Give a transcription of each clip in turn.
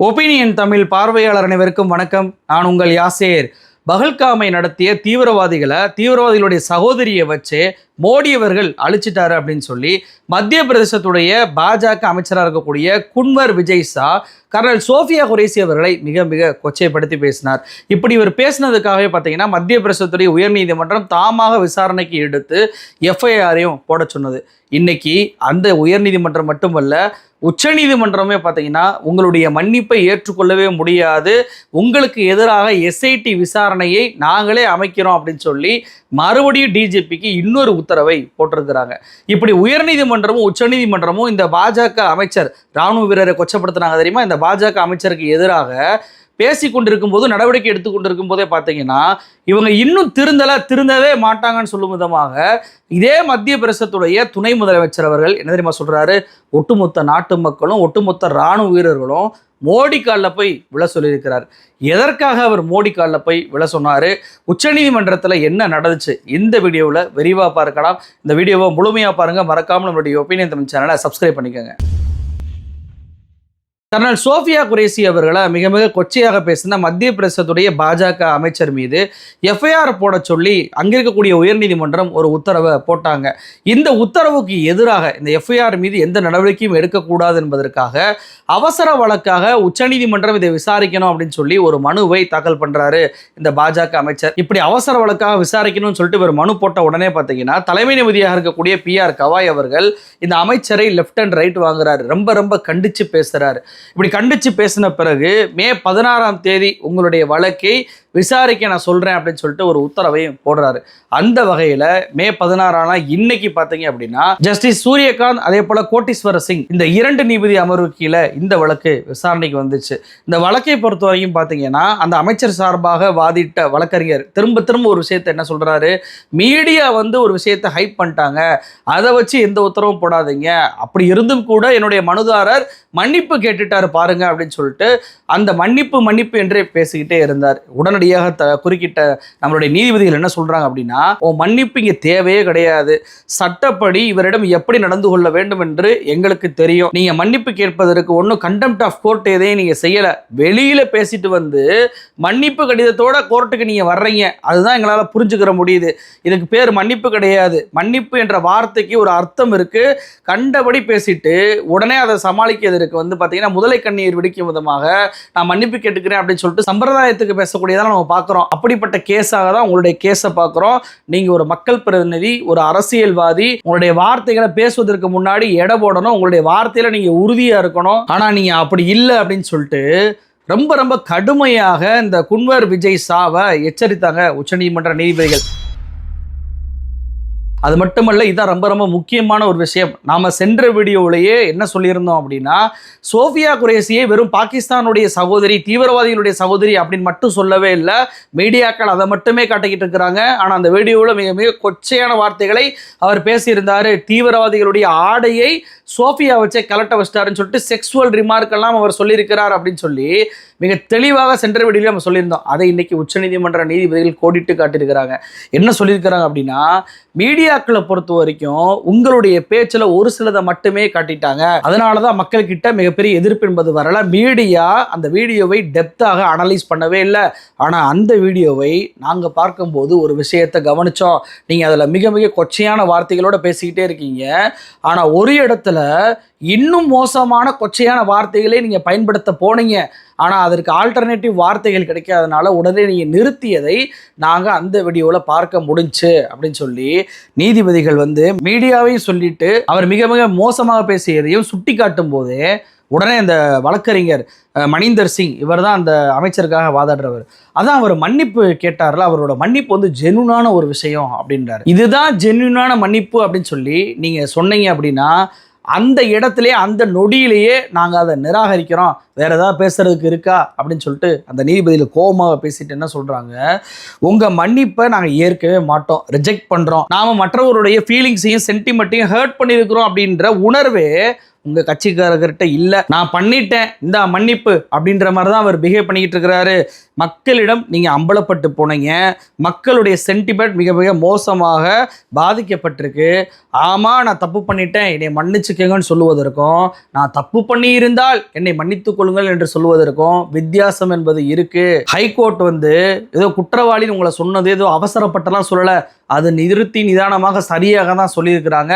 Opinion Tamil பார்வையாளர் அனைவருக்கும் வணக்கம். நான் உங்கள் யாசேர். பகல்காமை நடத்திய தீவிரவாதிகளை தீவிரவாதிகளுடைய சகோதரியை வச்சு மோடி அவர்கள் அழிச்சிட்டாரு அப்படின்னு சொல்லி மத்திய பிரதேசத்துடைய பாஜக அமைச்சராக இருக்கக்கூடிய குன்வர் விஜய் ஷா கர்னல் சோஃபியா குரேசி அவர்களை மிக மிக கொச்சைப்படுத்தி பேசினார். இப்படி இவர் பேசினதுக்காகவே பார்த்தீங்கன்னா மத்திய பிரதேசத்துடைய உயர்நீதிமன்றம் தாமாக விசாரணைக்கு எடுத்து எஃப்ஐஆரையும் போட சொன்னது. இன்னைக்கு அந்த உயர்நீதிமன்றம் மட்டுமல்ல உச்சநீதிமன்றமே பார்த்தீங்கன்னா உங்களுடைய மன்னிப்பை ஏற்றுக்கொள்ளவே முடியாது. உங்களுக்கு எதிராக எஸ்ஐடி விசாரணையை நாங்களே அமைக்கிறோம் அப்படின்னு சொல்லி மறுபடியும் டிஜிபிக்கு இன்னொரு உத்தரவை போட்டிருக்கிறாங்க. இப்படி உயர்நீதிமன்றமும் உச்சநீதிமன்றமும் இந்த பாஜக அமைச்சர் ராணுவ வீரரை கொச்சப்படுத்தினாங்க தெரியுமா? இந்த பாஜக அமைச்சருக்கு எதிராக பேசி கொண்டிருக்கும் போது நடவடிக்கை எடுத்து கொண்டிருக்கும் போதே பார்த்தீங்கன்னா இவங்க இன்னும் திருந்தலை திருந்தவே மாட்டாங்கன்னு சொல்லும் விதமாக இதே மத்திய பிரதேசத்துடைய துணை முதலமைச்சர் அவர்கள் என்ன தெரியுமா சொல்கிறாரு ஒட்டுமொத்த நாட்டு மக்களும் ஒட்டுமொத்த ராணுவ வீரர்களும் மோடி காலில் போய் விழ சொல்லியிருக்கிறார். எதற்காக அவர் மோடி காலில் போய் விழ சொன்னார்? உச்சநீதிமன்றத்தில் என்ன நடந்துச்சு? இந்த வீடியோவில் விரிவாக பார்க்கலாம். இந்த வீடியோவை முழுமையாக பாருங்கள் மறக்காமல் நம்மளுடைய ஒப்பீனியன் தமிழ் சேனலை சப்ஸ்கிரைப் பண்ணிக்கோங்க. கர்னல் சோஃபியா குரேசி அவர்களை மிக மிக கொச்சையாக பேசின மத்திய பிரதேசத்துடைய பாஜக அமைச்சர் மீது எஃப்ஐஆர் போட சொல்லி அங்கே இருக்கக்கூடிய உயர்நீதிமன்றம் ஒரு உத்தரவை போட்டாங்க. இந்த உத்தரவுக்கு எதிராக இந்த எஃப்ஐஆர் மீது எந்த நடவடிக்கையும் எடுக்கக்கூடாது என்பதற்காக அவசர வழக்காக உச்சநீதிமன்றம் இதை விசாரிக்கணும் அப்படின்னு சொல்லி ஒரு மனுவை தாக்கல் பண்ணுறாரு இந்த பாஜக அமைச்சர். இப்படி அவசர வழக்காக விசாரிக்கணும்னு சொல்லிட்டு ஒரு மனு போட்ட உடனே பார்த்தீங்கன்னா தலைமை நிபதியாக இருக்கக்கூடிய பி ஆர் கவாய் அவர்கள் இந்த அமைச்சரை லெஃப்ட் அண்ட் ரைட் வாங்குறாரு. ரொம்ப ரொம்ப கண்டித்து பேசுகிறாரு இப்படி கண்டித்து பேசின பிறகு மே பதினாறாம் தேதி உங்களுடைய வழக்கை விசாரிக்க நான் சொல்கிறேன் அப்படின்னு சொல்லிட்டு ஒரு உத்தரவையும் போடுறாரு. அந்த வகையில் மே பதினாறானா இன்னைக்கு பார்த்தீங்க அப்படின்னா ஜஸ்டிஸ் சூரியகாந்த் அதே போல கோட்டீஸ்வர சிங் இந்த இரண்டு நீதிபதி அமர்வு கீழே இந்த வழக்கு விசாரணைக்கு வந்துச்சு. இந்த வழக்கை பொறுத்த வரைக்கும் பார்த்தீங்கன்னா அந்த அமைச்சர் சார்பாக வாதிட்ட வழக்கறிஞர் திரும்ப திரும்ப ஒரு விஷயத்தை என்ன சொல்கிறாரு மீடியா வந்து ஒரு விஷயத்தை ஹைப் பண்ணிட்டாங்க. அதை வச்சு எந்த உத்தரவும் போடாதீங்க. அப்படி இருந்தும் கூட என்னுடைய மனுதாரர் மன்னிப்பு கேட்டுட்டாரு பாருங்க அப்படின்னு சொல்லிட்டு அந்த மன்னிப்பு மன்னிப்பு என்றே பேசிக்கிட்டே இருந்தார். உடனடி உடனடியாக த குறுக்கிட்ட நம்மளுடைய நீதிபதிகள் என்ன சொல்றாங்க அப்படின்னா ஓ மன்னிப்பு இங்கே தேவையே கிடையாது. சட்டப்படி இவரிடம் எப்படி நடந்து கொள்ள வேண்டும் என்று எங்களுக்கு தெரியும். நீங்க மன்னிப்பு கேட்பதற்கு ஒன்றும் கண்டெம்ட் ஆஃப் கோர்ட் எதையும் நீங்க செய்யலை. வெளியில பேசிட்டு வந்து மன்னிப்பு கடிதத்தோட கோர்ட்டுக்கு நீங்கள் வர்றீங்க. அதுதான் எங்களால புரிஞ்சுக்கிற முடியுது. இதுக்கு பேர் மன்னிப்பு கிடையாது. மன்னிப்பு என்ற வார்த்தைக்கு ஒரு அர்த்தம் இருக்கு. கண்டபடி பேசிட்டு உடனே அதை சமாளிக்கிறதுக்கு வந்து பார்த்தீங்கன்னா முதலை கண்ணீர் வெடிக்கும் விதமாக நான் மன்னிப்பு கேட்டுக்கிறேன் அப்படின்னு சொல்லிட்டு சம்பிரதாயத்துக்கு பேசக்கூடியதான் நம்ம பார்க்குறோம். அப்படிப்பட்ட கேஸாக தான் உங்களுடைய கேஸை பார்க்குறோம். நீங்கள் ஒரு மக்கள் பிரதிநிதி ஒரு அரசியல்வாதி உங்களுடைய வார்த்தைகளை பேசுவதற்கு முன்னாடி எடை போடணும் உங்களுடைய வார்த்தையில் நீங்கள் உறுதியாக இருக்கணும். ஆனால் நீங்கள் அப்படி இல்லை அப்படின்னு சொல்லிட்டு ரொம்ப ரொம்ப கடுமையாக இந்த குன்வர் விஜய் சாவை எச்சரித்தாங்க உச்சநீதிமன்ற நீதிபதிகள். அது மட்டுமல்ல இதான் ரொம்ப ரொம்ப முக்கியமான ஒரு விஷயம். நாம் சென்ற வீடியோவிலேயே என்ன சொல்லியிருந்தோம் அப்படின்னா சோஃபியா குரேசியை வெறும் பாகிஸ்தானுடைய சகோதரி தீவிரவாதிகளுடைய சகோதரி அப்படின்னு மட்டும் சொல்லவே இல்லை. மீடியாக்கள் அதை மட்டுமே காட்டிக்கிட்டு இருக்கிறாங்க. ஆனால் அந்த வீடியோவில் மிக மிக கொச்சையான வார்த்தைகளை அவர் பேசியிருந்தார். தீவிரவாதிகளுடைய ஆடையை சோஃபியா வச்சே கலட்ட வச்சிட்டாருன்னு சொல்லிட்டு செக்ஸுவல் ரிமார்க் எல்லாம் அவர் சொல்லியிருக்கிறார் அப்படின்னு சொல்லி மிக தெளிவாக சென்ற வீடியோவில் நம்ம சொல்லியிருந்தோம். அதை இன்னைக்கு உச்சநீதிமன்ற நீதிபதிகள் கோடிட்டு காட்டியிருக்கிறாங்க. என்ன சொல்லியிருக்கிறாங்க அப்படின்னா மீடியா மீடியாக்களை பொறுத்த வரைக்கும் உங்களுடைய பேச்சில் ஒரு சிலதை மட்டுமே காட்டிட்டாங்க. அதனால தான் மக்கள்கிட்ட மிகப்பெரிய எதிர்ப்பு என்பது வரல. மீடியா அந்த வீடியோவை டெப்த்தாக அனலைஸ் பண்ணவே இல்லை. ஆனால் அந்த வீடியோவை நாங்கள் பார்க்கும்போது ஒரு விஷயத்தை கவனித்தோம் நீங்கள் அதில் மிக மிக கொச்சையான வார்த்தைகளோட பேசிக்கிட்டே இருக்கீங்க. ஆனால் ஒரு இடத்துல இன்னும் மோசமான கொச்சையான வார்த்தைகளே நீங்கள் பயன்படுத்த போனீங்க. ஆனால் அதற்கு ஆல்டர்னேட்டிவ் வார்த்தைகள் கிடைக்காதனால உடனே நீங்கள் நிறுத்தியதை நாங்கள் அந்த வீடியோவில் பார்க்க முடிஞ்சு அப்படின்னு சொல்லி நீதிபதிகள் வந்து மீடியாவையும் சொல்லிட்டு அவர் மிக மிக மோசமாக பேசியதையும் சுட்டி காட்டும் போதே உடனே அந்த வழக்கறிஞர் மணிந்தர் சிங் இவர் தான் அந்த அமைச்சருக்காக வாதாடுறவர். அதான் அவர் மன்னிப்பு கேட்டார்ல அவரோட மன்னிப்பு வந்து ஜெனுனான ஒரு விஷயம் அப்படின்றாரு. இதுதான் ஜென்யூனான மன்னிப்பு அப்படின்னு சொல்லி நீங்கள் சொன்னீங்க அப்படின்னா அந்த இடத்துலயே அந்த நொடியிலேயே நாங்கள் அதை நிராகரிக்கிறோம். வேற ஏதாவது பேசுறதுக்கு இருக்கா? அப்படின்னு சொல்லிட்டு அந்த நீதிபதியில் கோபமாக பேசிட்டு என்ன சொல்றாங்க? உங்க மன்னிப்பை நாங்கள் ஏற்கவே மாட்டோம். ரிஜெக்ட் பண்றோம். நாம மற்றவருடைய ஃபீலிங்ஸையும் சென்டிமெண்ட்டையும் ஹர்ட் பண்ணியிருக்கிறோம் அப்படின்ற உணர்வே உங்க கட்சிக்காரர்கிட்ட இல்ல நான் பண்ணிட்டேன் இந்த மன்னிப்பு அப்படின்ற மாதிரி தான் அவர் பிஹேவ் பண்ணிக்கிட்டு இருக்கிறாரு. மக்களிடம் நீங்க அம்பலப்பட்டு போனீங்க. மக்களுடைய சென்டிமெண்ட் மிக மிக மோசமாக பாதிக்கப்பட்டிருக்கு. ஆமா நான் தப்பு பண்ணிட்டேன் என்னை மன்னிச்சுக்கங்கன்னு சொல்லுவதற்கும் நான் தப்பு பண்ணி இருந்தால் என்னை மன்னித்துக் கொள்ளுங்கள் என்று சொல்லுவதற்கும் வித்தியாசம் என்பது இருக்கு. ஹைகோர்ட் வந்து ஏதோ குற்றவாளின்னு உங்களை சொன்னது ஏதோ அவசரப்பட்டெல்லாம் சொல்லலை. அது நிறுத்தி நிதானமாக சரியாக தான் சொல்லியிருக்கிறாங்க.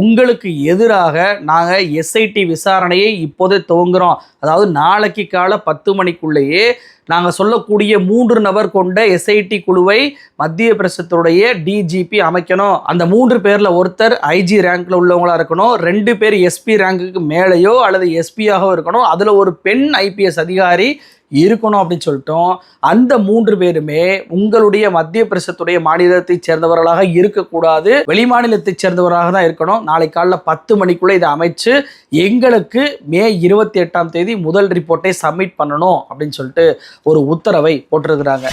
உங்களுக்கு எதிராக நாங்கள் எஸ்ஐடி விசாரணையை இப்போதே துவங்குகிறோம் அதாவது நாளைக்கு காலை பத்து மணிக்குள்ளேயே நாங்கள் சொல்லக்கூடிய மூன்று நபர் கொண்ட எஸ்ஐடி குழுவை மத்திய பிரதேசத்துடைய டிஜிபி அமைக்கணும். அந்த மூன்று பேரில் ஒருத்தர் ஐஜி ரேங்கில் உள்ளவங்களா இருக்கணும். ரெண்டு பேர் எஸ்பி ரேங்குக்கு மேலேயோ அல்லது எஸ்பியாகவோ இருக்கணும். அதில் ஒரு பெண் ஐபிஎஸ் அதிகாரி இருக்கணும் அப்படின்னு சொல்லிட்டோம். அந்த மூன்று பேருமே உங்களுடைய மத்திய பிரசத்துடைய மாநிலத்தைச் சேர்ந்தவர்களாக இருக்கக்கூடாது. வெளி மாநிலத்தைச் சேர்ந்தவராக தான் இருக்கணும். நாளை காலைல பத்து மணிக்குள்ள இதை அமைச்சு எங்களுக்கு மே இருபத்தி எட்டாம் தேதி முதல் ரிப்போர்ட்டை சப்மிட் பண்ணணும் அப்படின்னு சொல்லிட்டு ஒரு உத்தரவை போட்டிருக்கிறாங்க.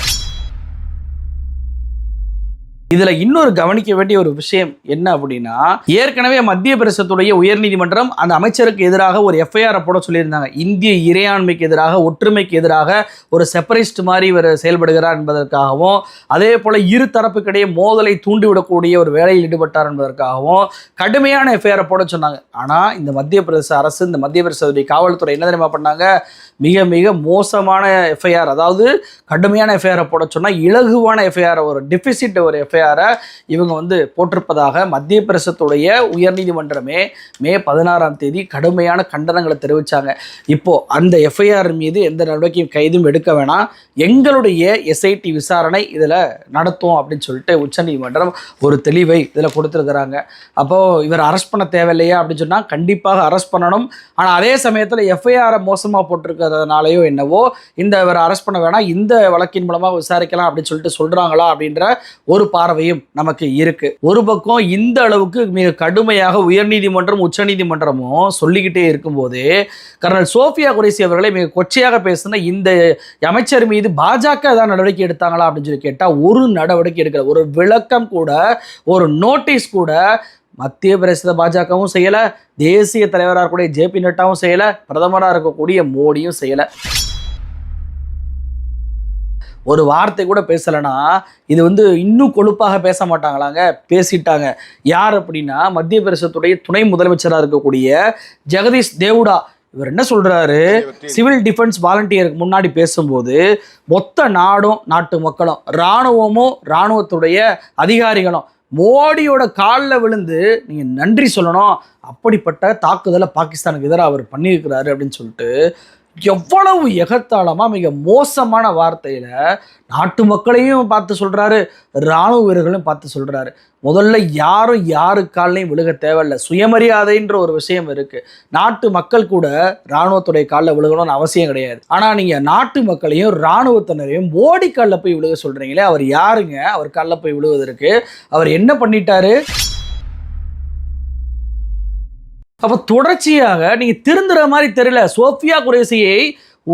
இதுல இன்னொரு கவனிக்க வேண்டிய ஒரு விஷயம் என்ன அப்படின்னா ஏற்கனவே மத்திய பிரதேசத்துடைய உயர்நீதிமன்றம் அந்த அமைச்சருக்கு எதிராக ஒரு எஃப்ஐஆர் போட சொல்லியிருந்தாங்க. இந்திய இறையாண்மைக்கு எதிராக ஒற்றுமைக்கு எதிராக ஒரு செப்பரிஸ்ட் மாதிரி இவர் செயல்படுகிறார் என்பதற்காகவும் அதே போல இரு தரப்புக்கிடையே மோதலை தூண்டிவிடக்கூடிய ஒரு வேலையில் ஈடுபட்டார் என்பதற்காகவும் கடுமையான எஃப்ஐஆர் போட சொன்னாங்க. ஆனா இந்த மத்திய பிரதேச அரசு இந்த மத்திய பிரதேசத்துடைய காவல்துறை என்ன தெரியுமா பண்ணாங்க? மிக மிக மோசமான எஃப்ஐஆர் அதாவது கடுமையான எஃப்ஐஆர் போட சொன்னா இலகுவான எஃப்ஐஆர் ஒரு டெபிசிட் ஒரு எஃப்ஐஆர் இவங்க வந்து போட்டிருப்பதாக மத்திய பிரதேசத்துடைய உயர்நீதிமன்றமே மே பதினாறாம் தேதி கடுமையான கண்டனங்களை தெரிவிச்சாங்க. இப்போ அந்த எஃப்ஐஆர் மீது எந்த நடவடிக்கையும் கைதும் எடுக்க வேணாம். எங்களுடைய எஸ்ஐடி விசாரணை இதில் நடத்தும் அப்படின்னு சொல்லிட்டு உச்சநீதிமன்றம் ஒரு தெளிவை இதில் கொடுத்துருக்குறாங்க. அப்போது இவர் அரெஸ்ட் பண்ண தேவையில்லையா அப்படின்னு சொன்னால் கண்டிப்பாக அரெஸ்ட் பண்ணணும். ஆனால் அதே சமயத்தில் எஃப்ஐஆரை மோசமாக போட்டிருக்கிறதுனாலயோ என்னவோ இந்த இவரை அரெஸ்ட் பண்ண வேணாம். இந்த வழக்கின் மூலமாக விசாரிக்கலாம் அப்படின்னு சொல்லிட்டு சொல்கிறாங்களா அப்படின்ற ஒரு பார்வையும் நமக்கு இருக்கு. ஒரு பக்கம் இந்த அளவுக்கு மிக கடுமையாக உயர்நீதிமன்றம் உச்சநீதிமன்றமும் சொல்லிக்கிட்டே இருக்கும்போது கர்னல் சோஃபியா குரேசி அவர்களை மிக கொச்சையாக பேசின இந்த அமைச்சர் மீது பாஜக ஏதாவது நடவடிக்கை எடுத்தாங்களா அப்படின்னு சொல்லி கேட்டால் ஒரு நடவடிக்கை எடுக்கல. ஒரு விளக்கம் கூட ஒரு நோட்டீஸ் கூட மத்திய பிரதேச பாஜகவும் செய்யலை. தேசிய தலைவராக இருக்கக்கூடிய ஜேபி நட்டாவும் செய்யலை. பிரதமராக இருக்கக்கூடிய மோடியும் செய்யலை. ஒரு வார்த்தை கூட பேசலைன்னா இது வந்து இன்னும் கொழுப்பாக பேச மாட்டாங்களாங்க. பேசிட்டாங்க. யார் அப்படின்னா மத்திய பிரதேசத்துடைய துணை முதலமைச்சராக இருக்கக்கூடிய ஜெகதீஷ் தேவுடா. இவர் என்ன சொல்றாரு? சிவில் டிஃபென்ஸ் வாலண்டியருக்கு முன்னாடி பேசும்போது மொத்த நாடும் நாட்டு மக்களும் இராணுவமும் இராணுவத்துடைய அதிகாரிகளும் மோடியோட காலில் விழுந்து நீங்கள் நன்றி சொல்லணும். அப்படிப்பட்ட தாக்குதலை பாகிஸ்தானுக்கு எதிராக அவர் பண்ணியிருக்கிறாரு அப்படின்னு சொல்லிட்டு எவ்வளவு எகத்தாளமாக மிக மோசமான வார்த்தையில் நாட்டு மக்களையும் பார்த்து சொல்கிறாரு இராணுவ வீரர்களையும் பார்த்து சொல்கிறாரு முதல்ல யாரும் யாரு காலையும் விழுக தேவையில்ல. சுயமரியாதைன்ற ஒரு விஷயம் இருக்குது நாட்டு மக்கள் கூட இராணுவத்துடைய காலில் விழுகணும்னு அவசியம் கிடையாது. ஆனால் நீங்கள் நாட்டு மக்களையும் இராணுவத்தினரையும் மோடி காலில் போய் விழுக சொல்கிறீங்களே அவர் யாருங்க? அவர் காலில் போய் விழுவதற்கு அவர் என்ன பண்ணிட்டாரு? அப்போ தொடர்ச்சியாக நீங்கள் திருந்துற மாதிரி தெரியல. சோஃபியா குரேசியை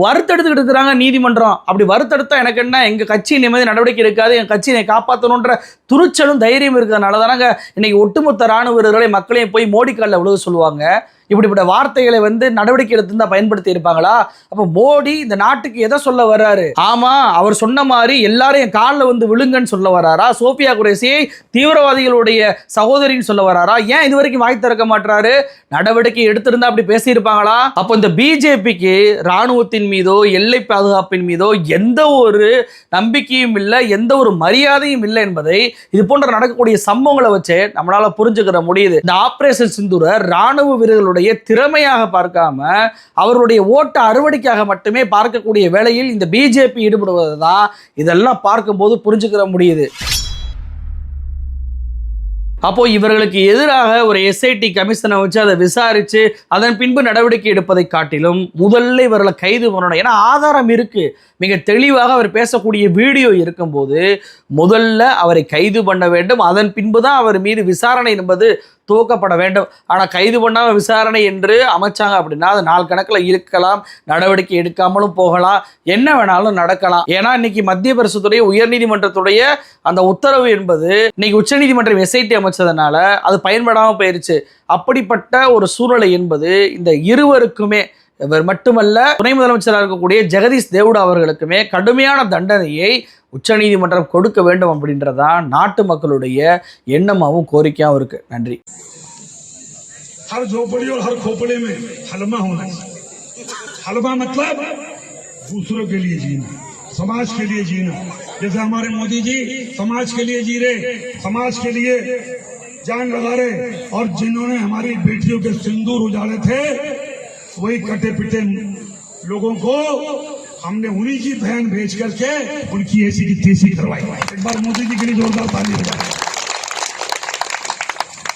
வறுத்தெடுத்துக்கிட்டு இருக்கிறாங்க நீதிமன்றம். அப்படி வறுத்தெடுத்தா எனக்கு என்ன? எங்கள் கட்சி நிம்மதி நடவடிக்கை இருக்காது என் கட்சியை காப்பாற்றணுன்ற துணிச்சலும் தைரியம் இருக்கிறதுனால தானங்க இன்றைக்கி ஒட்டுமொத்த ராணுவ வீரர்களை மக்களையும் போய் மோடி காலில் விழுக சொல்லுவாங்க. இப்படிப்பட்ட வார்த்தைகளை வந்து நடவடிக்கை எடுத்திருந்தா பயன்படுத்தி இருப்பாங்களா? அப்போ மோடி இந்த நாட்டுக்கு எதை சொல்ல வர்றாரு? ஆமா அவர் சொன்ன மாதிரி எல்லாரும் என் காலில் வந்து விழுங்கன்னு சொல்ல வராரா சோபியா குரேசியை தீவிரவாதிகளுடைய சகோதரின்னு சொல்ல வராரா ஏன் இது வரைக்கும் வாய் திறக்க மாட்டாரு நடவடிக்கை எடுத்திருந்தா அப்படி பேசியிருப்பாங்களா? அப்போ இந்த பிஜேபிக்கு ராணுவத்தின் மீதோ எல்லை பாதுகாப்பின் மீதோ எந்த ஒரு நம்பிக்கையும் இல்லை எந்த ஒரு மரியாதையும் இல்லை என்பதை இது போன்ற நடக்கக்கூடிய சம்பவங்களை வச்சு நம்மளால புரிஞ்சுக்கிற முடியுது. இந்த ஆபரேஷன் சிந்துரை ராணுவ வீரர்களுடைய திறமையாக பார்க்காம அவருடைய ஓட்ட அறுவடைக்காக மட்டுமே பார்க்கக்கூடிய வேளையில் இந்த பிஜேபி ஈடுபடுவது தான் இதெல்லாம் பார்க்கும்போது புரிஞ்சுக்கிற முடியுது. அப்போ இவர்களுக்கு எதிராக ஒரு எஸ்ஐடி கமிஷனை வச்சு அதை விசாரிச்சு அதன் பின்பு நடவடிக்கை எடுப்பதை காட்டிலும் முதல்ல இவர்களை கைது பண்ணணும். ஏன்னா ஆதாரம் இருக்கு. மிக தெளிவாக அவர் பேசக்கூடிய வீடியோ இருக்கும்போது முதல்ல அவரை கைது பண்ண வேண்டும். அதன் பின்பு தான் அவர் மீது விசாரணை என்பது துவக்கப்பட வேண்டும். ஆனால் கைது பண்ணாமல் விசாரணை என்று அமைச்சாங்க அப்படின்னா அது நாள் கணக்கில் இருக்கலாம் நடவடிக்கை எடுக்காமலும் போகலாம் என்ன வேணாலும் நடக்கலாம். ஏன்னா இன்னைக்கு மத்திய பிரசுத்துடைய உயர்நீதிமன்றத்துடைய அந்த உத்தரவு என்பது இன்னைக்கு உச்சநீதிமன்றம் எஸ்ஐடி அமைச்சதுனால அது பயன்படாமல் போயிருச்சு. அப்படிப்பட்ட ஒரு சூழ்நிலை என்பது இந்த இருவருக்குமே இவர் மட்டுமல்ல துணை முதலமைச்சராக இருக்கக்கூடிய ஜெகதீஷ் தேவுடா அவர்களுக்குமே கடுமையான தண்டனையை உச்சநீதிமன்றம் கொடுக்க வேண்டும் அப்படின்றதான் நாட்டு மக்களுடைய எண்ணமாகவும் கோரிக்கையாகவும் இருக்கு நன்றி हर झोपड़ी और हर खोपड़े में हलमा होना चाहिए हलमा मतलब दूसरों के लिए जीना समाज के लिए जीना जैसे हमारे मोदी जी समाज के लिए जी रहे समाज के लिए जान लगा रहे और जिन्होंने हमारी बेटियों के सिंदूर उजाड़े थे वही कटे पिटे लोगों को हमने उन्हीं की बहन भेज करके उनकी ऐसी की तेज़ी करवाई। एक बार मोदी जी के लिए जोरदार ताली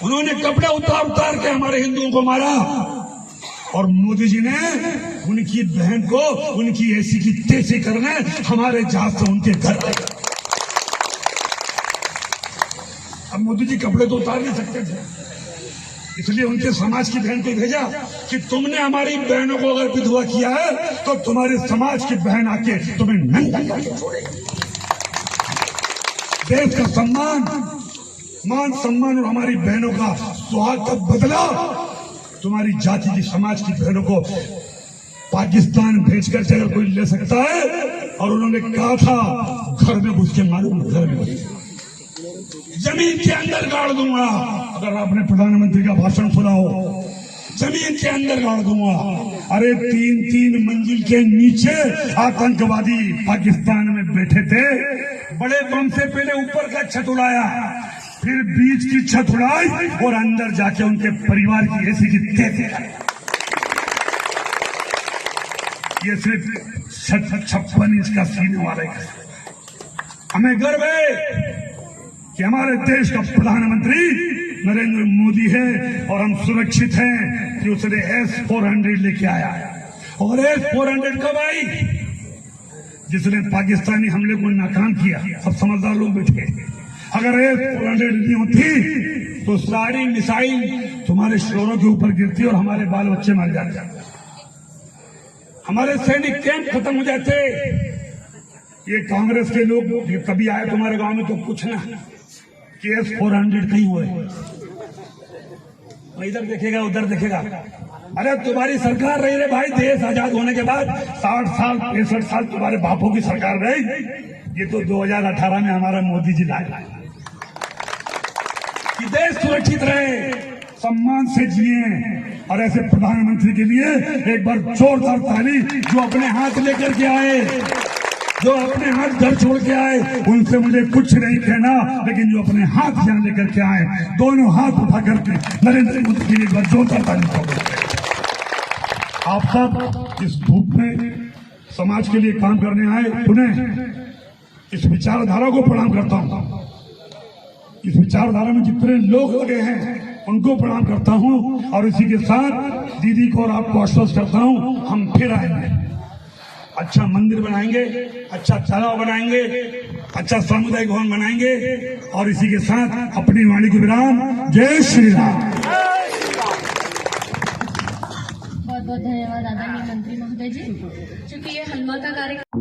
उन्होंने कपड़े उतार उतार के हमारे हिंदुओं को मारा और मोदी जी ने उनकी बहन को उनकी ऐसी की तेज़ी करने हमारे जहाज़ से उनके घर आए। अब मोदी जी कपड़े तो उतार नहीं सकते थे। इसलिए उनके समाज की बहन को भेजा कि तुमने हमारी बहनों को अगर विधवा किया है तो तुम्हारे समाज की बहन आके तुम्हें नंगा करके छोड़ेगी। देश का सम्मान, मान सम्मान और हमारी बहनों का स्वाद का बदला। तुम्हारी जाति की समाज की बहनों को पाकिस्तान भेजकर से अगर कोई ले सकता है? और उन्होंने कहा था, घर में घुस के मालूम घर में ज़मीन के अंदर गाड़ दूँगा। अगर आपने प्रधानमंत्री का भाषण सुना हो ज़मीन के अंदर गाड़ दूँगा। अरे तीन तीन मंजिल के नीचे आतंकवादी पाकिस्तान में बैठे थे, बड़े बम से पहले ऊपर का छत उड़ाया, फिर बीच की छत उड़ाई और अंदर जाके उनके परिवार की ऐसी की ये सिर्फ़ छप्पन इंच का सीने वाले हमें गर्व है कि हमारे देश का प्रधानमंत्री नरेंद्र मोदी है और हम सुरक्षित हैं कि उसने एस फोर हंड्रेड लेके आया है। और एस फोर हंड्रेड कब आई? जिसने पाकिस्तानी हमले को नाकाम किया। सब समझदार लोग बैठे। अगर एस फोर हंड्रेड नहीं होती तो सारी मिसाइल तुम्हारे शोरों के ऊपर गिरती और हमारे बाल बच्चे मर जाते। हमारे सैनिक कैंप खत्म हो जाते। ये कांग्रेस के लोग कभी आए तुम्हारे गाँव में तो पूछना कि एस फोर हंड्रेड कहीं हुए इधर देखेगा, उधर देखेगा। अरे, तुम्हारी सरकार रही रे भाई, देश आज़ाद होने के बाद साठ साल, पैंसठ साल तुम्हारे बापों की सरकार रही। ये तो 2018 में हमारा मोदी जी लाए। कि देश सुरक्षित रहे, सम्मान से जिए, और ऐसे प्रधानमंत्री के लिए एक बार जोरदार ताली जो अपने हाथ लेकर के आए। जो अपने हाथ घर छोड़ के आए, उनसे मुझे कुछ नहीं कहना, लेकिन जो अपने हाथ यहाँ लेकर के आए, दोनों हाथ उठा करके नरेंद्र मोदी लिए एक बार जोरदार ताली। आप सब इस धूप में समाज के लिए काम करने आए पुनः इस विचारधारा को प्रणाम करता हूँ। इस विचारधारा में जितने लोग लगे हैं, उनको प्रणाम करता हूँ और इसी के साथ दीदी को और आपको आश्वस्त करता हूँ, हम फिर आएँगे। अच्छा मंदिर बनाएँगे अच्छा तालाब बनाएँगे अच्छा सामुदायिक भवन बनाएँगे और इसी के साथ अपनी वाणी को विराम। जय श्री राम। बहुत बहुत धन्यवाद आदरणीय मंत्री महोदय जी। चूँकि ये हनुमा का कार्यक्रम